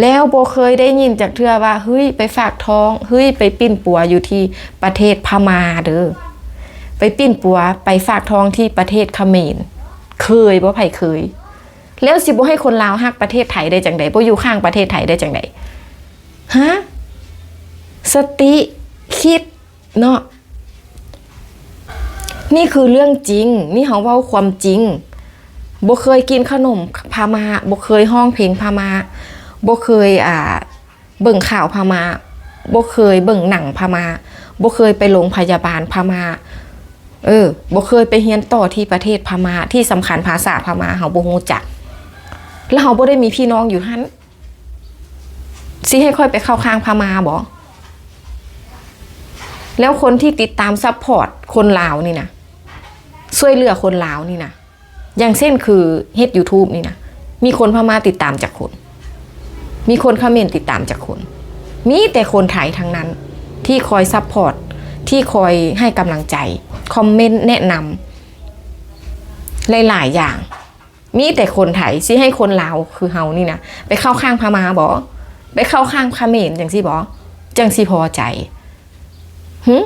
แล้วโบเคยได้ยินจากเทือว่าเฮ้ยไปฝากท้องเฮ้ยไปปิ้นปัวอยู่ที่ประเทศพม่าเด้อไปปิ้นปัวไปฝากท้องที่ประเทศเขมรเคยบ่ไผเคย แล้วสิบ่ให้คนลาวฮักประเทศไทยได้จังไดบ่อยู่ข้างประเทศไทยได้จังไดฮะสติคิดเนาะนี่คือเรื่องจริง นี่เขาเว้าความจริงบ่เคยกินขนมพามาบ่เคยห้องเพลงพามา บ่เคยอ่าเบิ่งข่าวพามาบ่เคยเบิ่งหนังพามาบ่เคยไปโรงพยาบาลพามาเออบ่เคยไปเรียนต่อที่ประเทศพม่าที่สำคัญภาษาพม่าเฮาบ่ฮู้จัก แล้วเฮาบ่ได้มีพี่น้องอยู่หั่นสิให้ค่อยไปเข้าข้างพม่าบ่แล้วคนที่ติดตามซัพพอร์ตคนลาวนี่นะช่วยเหลือคนลาวนี่นะอย่างเช่นคือเฮ็ด YouTube นี่นะมีคนพม่าติดตามจากคน มีคนเขมรติดตามจากคนมีแต่คนไทยทั้งนั้นที่คอยซัพพอร์ตที่คอยให้กำลังใจ คอมเมนต์แนะนำหลาย ๆ อย่าง มีแต่คนไทยสิให้คนลาวคือเฮานี่นะไปเข้าข้างพม่าบอไปเข้าข้างเขมรจังสิบอจังสิพอใจหึ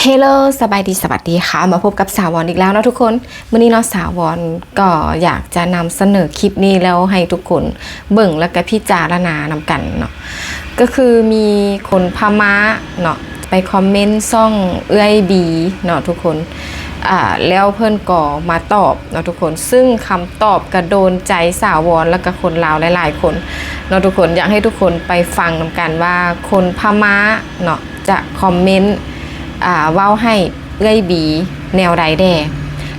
เฮลโลสบายดีสวัสดีค่ะ มาพบกับสาววอนอีกแล้วนะทุกคนวันนี้เนาะสาววอนก็อยากจะนำเสนอคลิปนี้แล้วให้ทุกคนเบิ่งแล้วก็พิจารณานำกันเนาะก็คือมีคนพม่าเนาะไปคอมเมนต์ซ่องเอื้อยบีเนาะทุกคนอ่าแล้วเพื่อนก็มาตอบเนาะทุกคนซึ่งคำตอบกระโดนใจสาวรแล้วก็คนลาวหลายๆคนเนาะทุกคนอยากให้ทุกคนไปฟังนำกันว่าคนพม่าเนาะจะคอมเมนต์ เว้าให้เอื้อยบี แนวใดแด่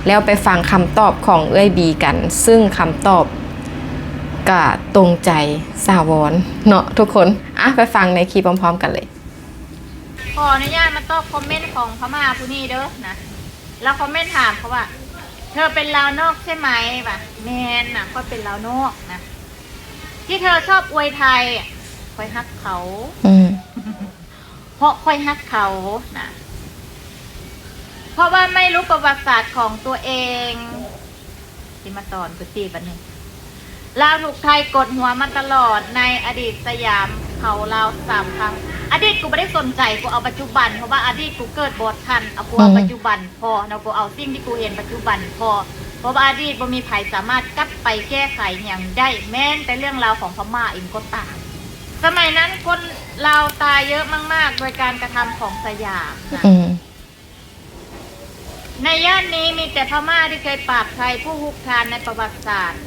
แล้วไปฟังคำตอบของเอื้อยบีกัน ซึ่งคำตอบก็ตรงใจสาวรเนาะทุกคนอะไปฟังในคลิปพร้อม ๆ กันเลย ขออนุญาตมาตอบคอมเมนต์ของพม่าผู้นี้เด้อนะแล้วคอมเมนต์ถามเขาว่า เธอเป็นลาวนอกใช่ไหมป่ะแมนนะก็เป็นลาวนอกนะที่เธอชอบอวยไทยอะคอยฮักเขาอืมเพราะคอยฮักเขานะ เพราะว่าไม่รู้ประวัติศาสตร์ของตัวเองที่มาสอนกุฏิบันนี้ลาวถูกไทยกดหัวมาตลอดในอดีตสยามเขาลาวสามครั้ง อดีตกูไม่ได้สนใจกูเอาปัจจุบัน เพราะว่าอดีตกูเกิดบททันเอากูเอาอืมปัจจุบัน พอเนาะกูเอาสิ่งที่กูเห็นปัจจุบันพอเพราะว่าอดีตบ่มีไผสามารถกลับไปแก้ไขอย่างได้แม้แต่เรื่องราวของพม่าเองก็ตามสมัยนั้นคนลาวตายเยอะมาก ๆ โดยการกระทำของสยามนะอืม ในย่านนี้มีแต่พม่าที่เคยปราบไทยผู้ฮุกคานในประวัติศาสตร์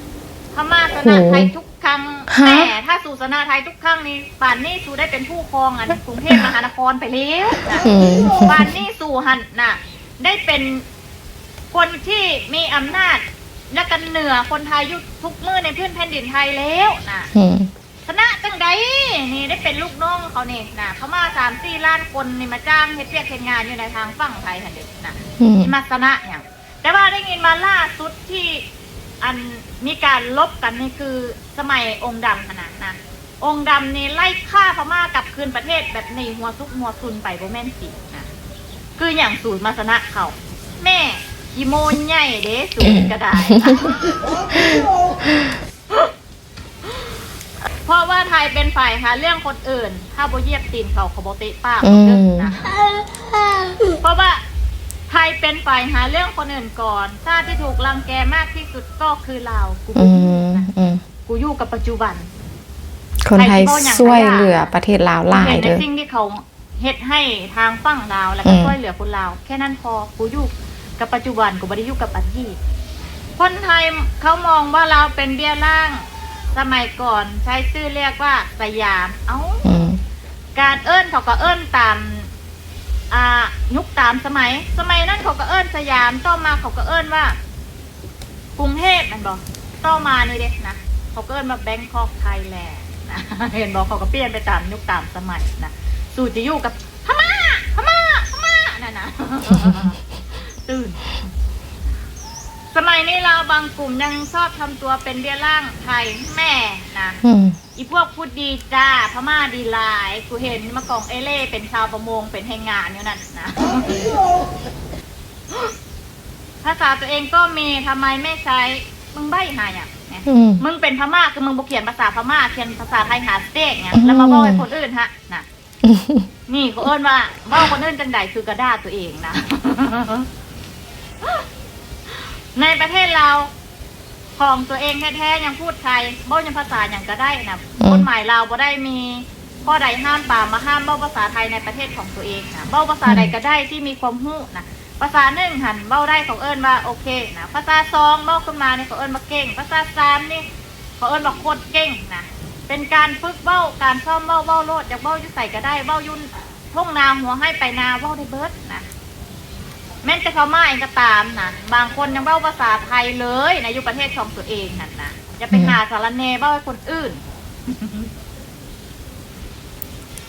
พม่าชนะไทยทุกครั้งแต่ถ้าสู่ชนะไทยทุกครั้งนี้ป่านนี้สู่ได้เป็นผู้ครองอันกรุงเทพมหานครไปแล้วนะ อืมป่านนี้สู่หันน่ะ ได้เป็นคนที่มีอำนาจและกันเหนือคนไทยอยุทุกมือในพื้นแผ่นดินไทยแล้วนะอืม ชนะจังใดนี่ได้เป็นลูกน้องเขาเนี่ยนะเขามาสามสี่ล้านคนนี่มาจ้างเฮ็ดเวียกเฮ็ดงานอยู่ในทางฝั่งไทยหันเด็กนะอืมที่มาชนะอย่างแต่ว่าได้ยินมาล่าสุดที่อันมีการลบกันนี่คือสมัยองค์ดำขนาดนะองค์ดำนี่ไล่ฆ่าพม่ากลับคืนประเทศแบบในหัวซุกหัวซุนไปโบแม่นสินะคืออย่างสูตรมาชนะเขาแม่กิโมนใหญ่เด้สูตรก็ได้เพ ราะว่าไทยเป็นฝ่ายหาเรื่องคนอื่น ถ้าโบเหยียบตีนเขาเขาโบเตะป้ากอืมเดินนะเพราะว่าไทยเป็นฝ่ายหาเรื่องคนอื่นก่อนชาติที่ถูกรังแกมากที่สุดก็คือลาวกูอืมอืมกูอยู่กับปัจจุบัน คนไทยช่วยเหลือประเทศลาวหลายเห็นในเด้อสิ่งที่เขาเฮ็ดให้ทางฝั่งลาวแล้วก็อืมช่วยเหลือคนลาว แค่นั้นพอกูอยู่กับปัจจุบันกูไม่ได้อยู่กับอดีตคนไทยเขามองว่าเราเป็นเบี้ยล่าง สมัยก่อนใช้ชื่อเรียกว่าสยาม เอ้า อืมการเอิ้นเขาก็เอิ้นตามอ่ายุคตามสมัย สมัยนั้นเขาก็เอิ้นสยาม ต่อมาเขาก็เอิ้นว่า กรุงเทพแมันบอกต่อมานี่เด็กนะเขาก็เอิ้นว่าแบงคอกไทยแลนด์นะ เห็นบอกเขาก็เปลี่ยนไปตามยุคตามสมัยนะสู่จะอยู่กับพม่าพม่าพม่านั่นนะ ตื่น สมัยนี้เราบางกลุ่มยังชอบทำตัวเป็นเบี้ยล่างไทยแม่นะอืมอีพวกพูดดีจ้าพม่าดีหลาย กูเห็นมากองเอเล่เป็นชาวประมงเป็นแรงงานอยู่นั่นนะ ภาษาตัวเองก็มีทำไมไม่ใช้มึงใบ้หาอย่างไงอืม มึงเป็นพม่าคือมึงบ่เขียนภาษาพม่าเขียนภาษาไทยหาสเต็กไงแล้วมาบอกให้คนอื่นฮะนะนี่เขาเอิ้นว่าเว่าคนอื่นจังใดคือกระดาษตัวเองนะ ในประเทศเราของตัวเองแท้ๆยังพูดไทยเบ้ายังภาษาอย่างก็ได้นะอืม กฎหมายเราบ่ได้มีข้อใดห้ามปรามมาห้ามเบ้าภาษาไทยในประเทศของตัวเองนะเบ้าภาษาใดก็ได้ที่มีความหู้นะภาษาหนึ่งหันเบ้าได้ของเอิญว่าโอเคนะภาษาสองเบ้าขึ้นมาเนี่ยเขาเอิญมาเก่ง ภาษาสามนี่เขาเอิญว่าโคตรเก่งนะเป็นการฝึกเบ้าการซ่อมเบ้าเบ้าโลดจากเบ้าอยุ่ใส่ก็ได้เบ้ายุ่นท่งนาหัวให้ไปนาเบ้าได้เบิร์ดนะ แม้แต่เขามาเองก็ตามนะบางคนยังเบ้าภาษาไทยเลยในะอยู่ประเทศของตัวเองนั่นนะจะไปหาสารเนเบ้าให้คนอื่น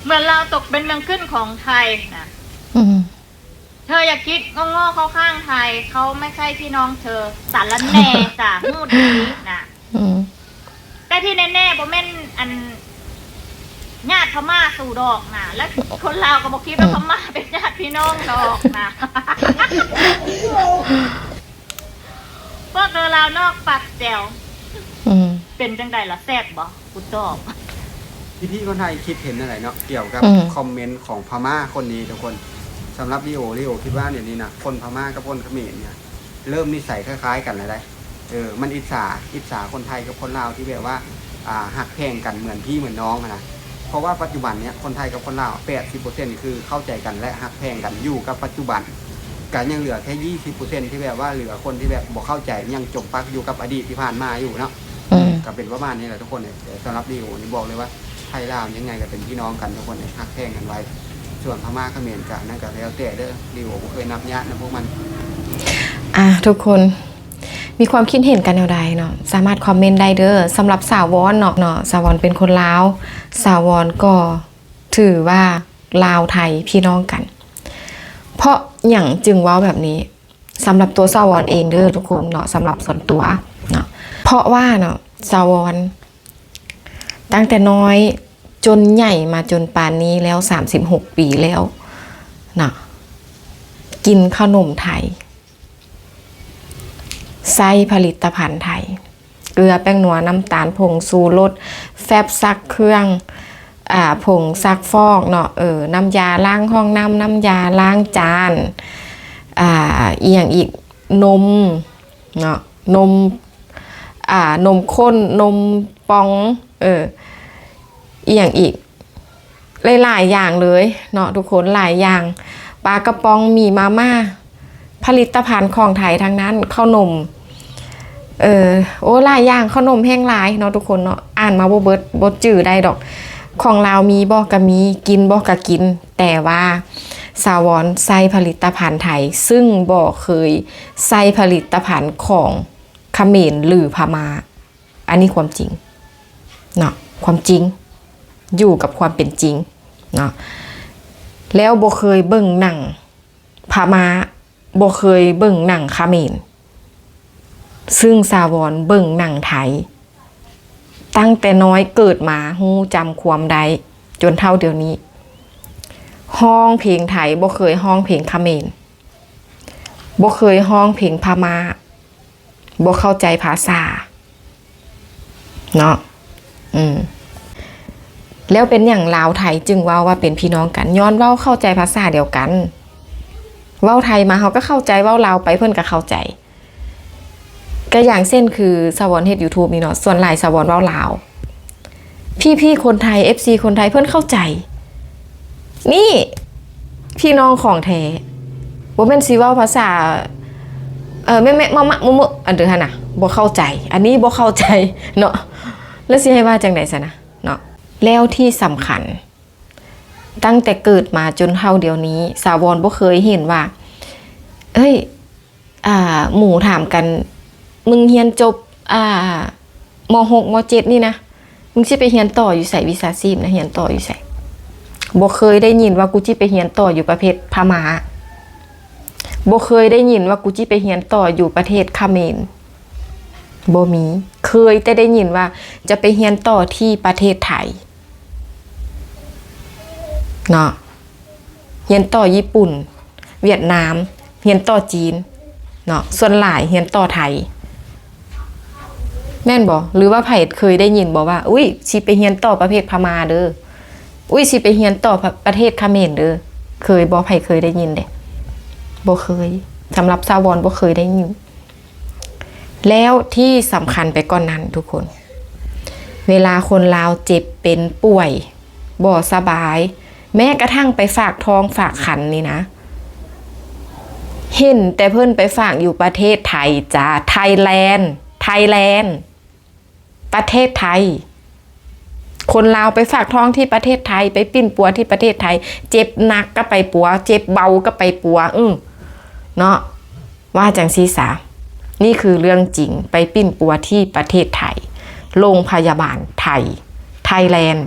เหมือนเราตกเป็นเมืองขึ้นของไทยนะอืมเธออย่าคิดโง่ๆเขาข้างไทยเขาไม่ใช่พี่น้องเธอสารแหน่จ้ะหูดีนะอืม แต่ที่แน่ๆบ่แม่นอันญาติ พม่าสู่ดอกนะแล้วคนลาวก็บอกคิดว่าพม่าเป็นญาติพี่น้องดอกนะพวกเธอลาวนอกปากแจวอืมเป็นจังใดล่ะแซ่บบ่กูตอบพี่พี่ๆคนไทยคิดเห็นอะไรเนาะเกี่ยวกับอืมคอมเมนต์ของพม่าคนนี้ทุกคนสำหรับลีโอลีโอคิดว่าเนี่ยนี่นะคนพม่ากับคนเขมรเนี่ย เริ่มนิสัยคล้ายๆ กันแล้วได้เออมันอิจฉาอิจฉาคนไทยกับคนลาวที่แบบว่า อ่าหักแพงกันเหมือนพี่เหมือนน้องอะนะ เพราะว่าปัจจุบันเนี้ยคนไทยกับคนลาว 80%คือเข้าใจกันและหักแพงกันอยู่กับปัจจุบันกันยังเหลือแค่ 20%ที่แบบว่าเหลือคนที่แบบบอกเข้าใจยังจมปักอยู่กับอดีตที่ผ่านมาอยู่เนาะอืมก็เป็นประมาณนี้แหละทุกคนเนี่ยแต่สำหรับดีโอนี่บอกเลยว่าไทยลาวยังไงก็เป็นพี่น้องกันทุกคนเนี่ยฮักแท่งกันไว้ ส่วนพม่าเขมรกันนั่นก็แล้วแต่เด้อดีโอบ่เคยนับญาตินะพวกมัน อะทุกคน มีความคิดเห็นกันแนวใดเนาะสามารถคอมเมนต์ได้เด้อสำหรับสาววอนเนาะเนาะสาววอนเป็นคนลาว สาววอนก็ถือว่าลาวไทยพี่น้องกัน เพราะอย่างจึงว้าแบบนี้สำหรับตัวสาววอนเองเด้อทุกคนเนาะสำหรับส่วนตัวเนาะเพราะว่าเนาะสาววอนตั้งแต่น้อยจนใหญ่มาจนป่านนี้แล้ว 36 ปีแล้วเนาะกินขนมไทย ไส้ผลิตภัณฑ์ไทย เกลือแป้งหนัวน้ำตาลผงซูรสแฟบซักเครื่องอ่าผงซักฟอกเนาะเออน้ำยาล้างห้องน้ำน้ำยาล้างจานอ่าอีกอย่างอีกนมเนาะนมอ่านมข้นนมปองเอออีกอย่างอีกหลายๆอย่างเลยเนาะทุกคนหลายอย่างปลากระป๋องมีมาม่า ผลิตภัณฑ์ของไทยทั้งนั้นข้าวนมเออโอ้หลายอย่างข้าวนมแห้งหลายเนาะทุกคนเนาะอ่านมาบ่เบิดบ่จื้อได้ดอก ของลามีบ่ก็มีกินบ่ก็กิน แต่ว่าสาวรใส่ผลิตภัณฑ์ไทย ซึ่งบ่เคยใส่ผลิตภัณฑ์ของเขมรหรือพม่าอันนี้ความจริงเนาะความจริงอยู่กับความเป็นจริงเนาะแล้วบ่เคยเบิ่งหนังพม่า บ่เคยเบิ่งหนังคาเมรซึ่งสาวรเบิ่งหนังไทย ตั้งแต่น้อยเกิดมาฮู้จำความใดจนเท่าเดี๋ยวนี้ ห้องเพลงไทยบ่เคยห้องเพลงคาเมรบ่เคยห้องเพลงพม่าบ่เข้าใจภาษา เนาะอืมแล้วเป็นอย่างลาวไทยจึงว่าว่าเป็นพี่น้องกันย้อนเว่าเข้าใจภาษาเดียวกัน เว้าไทยมาเขาก็เข้าใจเว้าลาวไปเพื่อนก็เข้าใจก็อย่างเส้นคือสวอนเฮ็ดยูทูบนี่เนาะส่วนหลายสวอนเว้าลาว พี่ๆคนไทย FC คนไทยเพื่อนเข้าใจ นี่พี่น้องของแท้บ่แม่นสิเว้าภาษาเออแม่แม่มะมะมุมุอันเดือหั่นน่ะบ่เข้าใจ อันนี้บ่เข้าใจเนาะแล้วสิให้ว่าจังได๋ซะนะเนาะแล้วที่สำคัญ ตั้งแต่เกิดมาจนเท่าเดียวนี้ สาวรบ่เคยเห็นว่า เอ้ย อ่า หมู่ถามกัน มึงเรียนจบ อ่ามหกมเจ็ดนี่นะ มึงสิไปเรียนต่ออยู่ใส่วิชาชีพนะเรียนต่ออยู่ใส่บ่เคยได้ยินว่ากูจิไปเรียนต่ออยู่ประเทศพม่าบ่เคยได้ยินว่ากูจิไปเรียนต่ออยู่ประเทศเขมรบ่มี เคยแต่ได้ยินว่าจะไปเรียนต่อที่ประเทศไทย เนาะเรียนต่อญี่ปุ่น เวียดนามเรียนต่อจีนเนาะส่วนหลายเรียนต่อไทย แม่นบ่หรือว่าไผ่เคยได้ยินบ่ว่า อุ้ยสิไปเฮียนต่อประเภทพม่าเด้ออุ้ยสิไปเฮียนต่อประเทศเขมรเด้อเคยบ่ไผ่เคยได้ยินเด้บ่เคยสำหรับซาวอนบ่เคยได้ยินแล้วที่สำคัญไปก่อนนั้นทุกคน เวลาคนลาวเจ็บเป็นป่วยบ่สบาย แม้กระทั่งไปฝากท้องฝากขันนี่นะ เห็นแต่เพิ่อนไปฝากอยู่ประเทศไทยจ้าไทยแลนด์ ไทยแลนด์ ประเทศไทย คนลาวไปฝากท้องที่ประเทศไทย ไปปิ้นปัวที่ประเทศไทย เจ็บหนักก็ไปปัว เจ็บเบาก็ไปปัว อือเนาะว่าจังซีสานี่คือเรื่องจริงไปปิ้นปัวที่ประเทศไทย โรงพยาบาลไทย ไทยแลนด์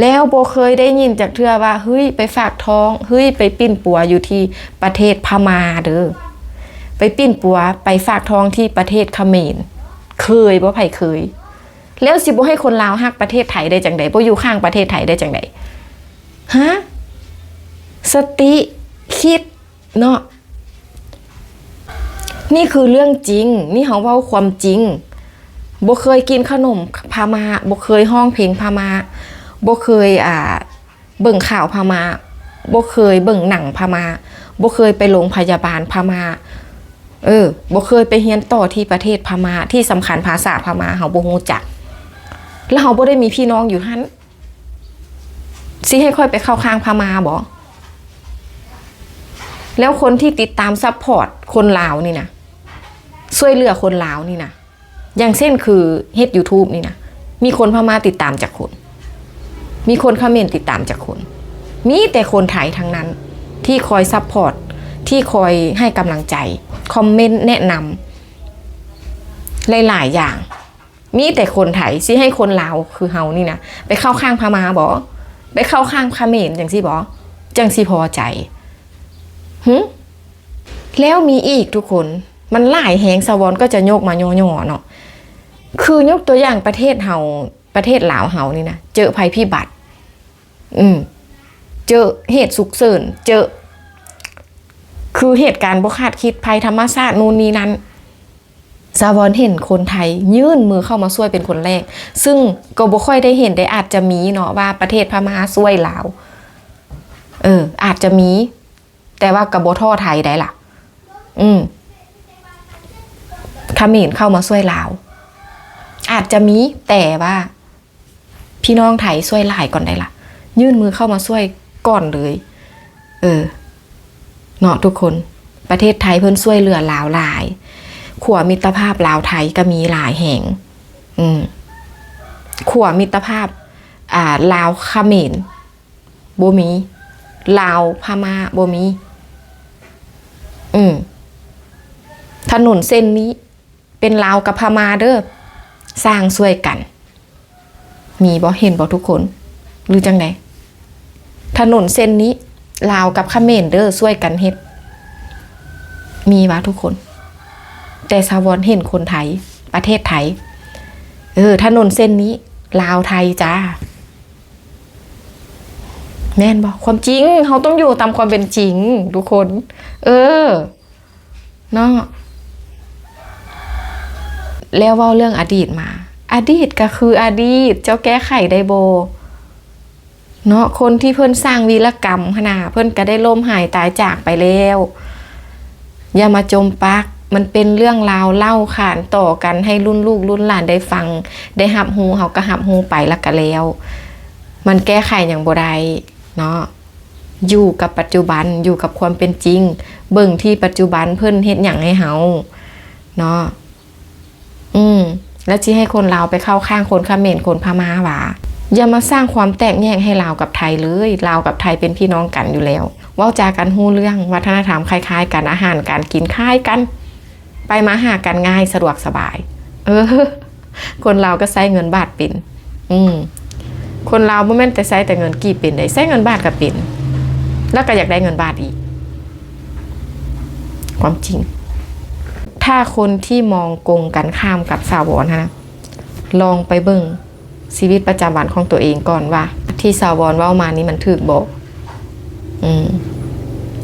แล้วโบเคยได้ยินจากเทือว่าเฮ้ยไปฝากท้องเฮ้ยไปปิ้นปัวอยู่ที่ประเทศพม่าเด้อไปปิ้นปัวไปฝากท้องที่ประเทศเขมรเคยบ่ไผเคย แล้วสิบ่ให้คนลาวฮักประเทศไทยได้จังไดบ่อยู่ข้างประเทศไทยได้จังไดฮะสติคิดเนาะนี่คือเรื่องจริง นี่เขาเว้าความจริงบ่เคยกินขนมพามาบ่เคยห้องเพลงพามา บ่เคยอ่าเบิ่งข่าวพามาบ่เคยเบิ่งหนังพามาบ่เคยไปโรงพยาบาลพามาเออบ่เคยไปเรียนต่อที่ประเทศพม่าที่สำคัญภาษาพม่าเฮาบ่ฮู้จัก แล้วเฮาบ่ได้มีพี่น้องอยู่หั่นสิให้ค่อยไปเข้าข้างพม่าบ่แล้วคนที่ติดตามซัพพอร์ตคนลาวนี่นะช่วยเหลือคนลาวนี่นะอย่างเช่นคือเฮ็ด YouTube นี่นะมีคนพม่าติดตามจากคน มีคนเขมรติดตามจากคน มีแต่คนไทยทั้งนั้น ที่คอยซัพพอร์ตที่คอยให้กำลังใจ คอมเมนต์แนะนำหลายๆอย่าง มีแต่คนไทยสิให้คนลาวคือเฮานี่นะไปเข้าข้างพม่าบอไปเข้าข้างเขมรจังสิบอจังสิพอใจหึแล้วมีอีกทุกคน มันหลายแหงสวรรค์ก็จะโยกมาโย่อๆเนาะคือยกตัวอย่างประเทศเฮาประเทศลาวเฮานี่นะเจอภัยพิบัติ อืมเจอเหตุสุกเสริญเจอ คือเหตุการณ์บ่คาดคิดภัยธรรมชาตินู่นนี่นั้นซาวอนเห็นคนไทย ยื่นมือเข้ามาช่วยเป็นคนแรก ซึ่งก็บ่ค่อยได้เห็นได้อาจจะมีเนาะว่าประเทศพม่าช่วยลาวเออ อาจจะมี แต่ว่ากับบ่ท่อไทยได้ล่ะ อืมขมรเข้ามาช่วยลาว อาจจะมีแต่ว่า พี่น้องไทยช่วยหลายก่อนได้ล่ะ ยื่นมือเข้ามาช่วยก่อนเลย เออเนาะทุกคน ประเทศไทยเพิ่นช่วยเหลือลาวหลาย ขวมิตรภาพลาวไทยก็มีหลายแห่ง อืมขวมิตรภาพ อ่าลาวเขมรบ่มีลาวพม่าบมี อืมถนนเส้นนี้ เป็นลาวกับพม่าเด้อสร้างช่วยกัน มีบ่เห็นบ่ทุกคน หรือจังได ถนนเส้นนี้ลาวกับเขมรเด้อช่วยกันเฮ็ด มีวะทุกคน แต่สาวอนเห็นคนไทย ประเทศไทย เออ ถนนเส้นนี้ ลาวไทยจ้าแม่นบอกความจริงเขาต้องอยู่ตามความเป็นจริง ทุกคน เออเนาะแล้วว่าเรื่องอดีตมา อดีตก็คืออดีต เจ้าแก้ไขได้โบ เนาะคนที่เพิ่นสร้างวีรกรรมขนาดเพิ่นก็ได้ล่มหายตายจากไปแล้ว อย่ามาจมปักมันเป็นเรื่องราวเล่าขานต่อกันให้รุ่นลูกรุ่นหลานได้ฟัง ได้หับหูเขาก็หับหูไปแล้วก็แล้ว มันแก้ไขอย่างบ่ได้เนาะอยู่กับปัจจุบันอยู่กับความเป็นจริง เบิ่งที่ปัจจุบันเพิ่นเฮ็ดหยังให้เฮาเนาะอืมแล้วที่ให้คนลาไปเข้าข้างคนเขมรคนพม่าหวา อย่ามาสร้างความแตกแยกให้ลาวกับไทยเลยลาวกับไทยเป็นพี่น้องกันอยู่แล้วเว้าจากันฮู้เรื่องวัฒนธรรมคล้ายๆกันอาหารการกินคล้ายกัน ไปมาหากันง่ายสะดวกสบาย เออ คนลาวก็ใช้เงินบาทเป็นอืมคนลาวบ่แม่นแต่ใช้แต่เงินกี่เป็นได้ใช้เงินบาทก็เป็นแล้วก็อยากได้เงินบาทอีก ความจริง ถ้าคนที่มองกงกันข้ามกับสาวรนะลองไปเบิ่ง ชีวิตประจำวันของตัวเองก่อนว่า ที่สาวรว่ามานี่มันถูกบอกอืม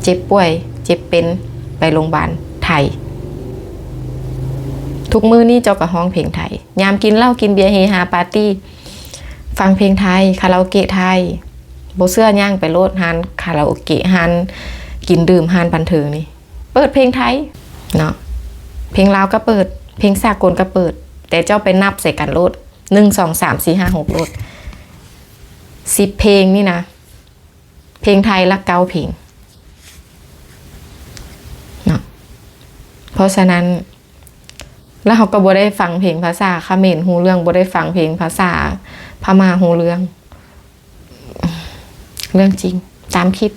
เจ็บป่วย เจ็บเป็นไปโรงพยาบาลไทย ทุกมื้อนี่เจ้าก็ฮ้องเพลงไทย ยามกินเหล้ากินเบียร์เฮฮาปาร์ตี้ ฟังเพลงไทยคาราโอเกะไทยโบเสื้อย่างไปโลดฮานคาราโอเกะฮานกินดื่มฮานบันเทิงนี่เปิดเพลงไทยเนาะเพลงลาวก็เปิด เพลงสากลก็เปิด แต่เจ้าไปนับใส่กันโลด หนึ่งสองสามสี่ห้าหกโลดสิบเพลงนี่นะ เพลงไทยละเก้าเพลงเนาะเพราะฉะนั้น แล้วเขาก็บ่ได้ฟังเพลงภาษาเขมรหูเรื่องบ่ได้ฟังเพลงภาษาพม่าหูเรื่อง เรื่องจริง ตามคลิป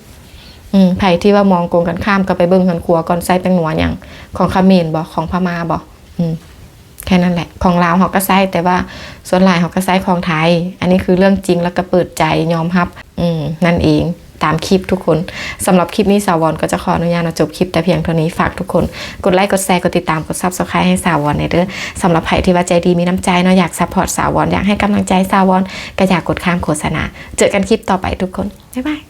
อืมไผที่ว่ามองโกงกันข้ามก็ไปเบิ่งหันครัวก่อนใส่แป้งหนัวอย่างของเขมรบ่ของพม่าบ่อืม แค่นั้นแหละ ของลาวเขาก็ใส่แต่ว่าส่วนหลายเขาก็ใส่ของไทย อันนี้คือเรื่องจริงแล้วก็เปิดใจยอมรับ อืมนั่นเองตามคลิปทุกคนสำหรับคลิปนี้สาววอนก็จะขออนุญาตจบคลิปแต่เพียงเท่านี้ฝากทุกคน กดไลค์กดแชร์กดติดตามกดซับสไครต์ให้สาววอนในเด้อสำหรับใครที่ว่าใจดีมีน้ำใจเนาะอยากซัพพอร์ตสาววอนอยากให้กำลังใจสาววอนก็อยากกดข้ามโฆษณา เจอกันคลิปต่อไปทุกคนบ๊ายบาย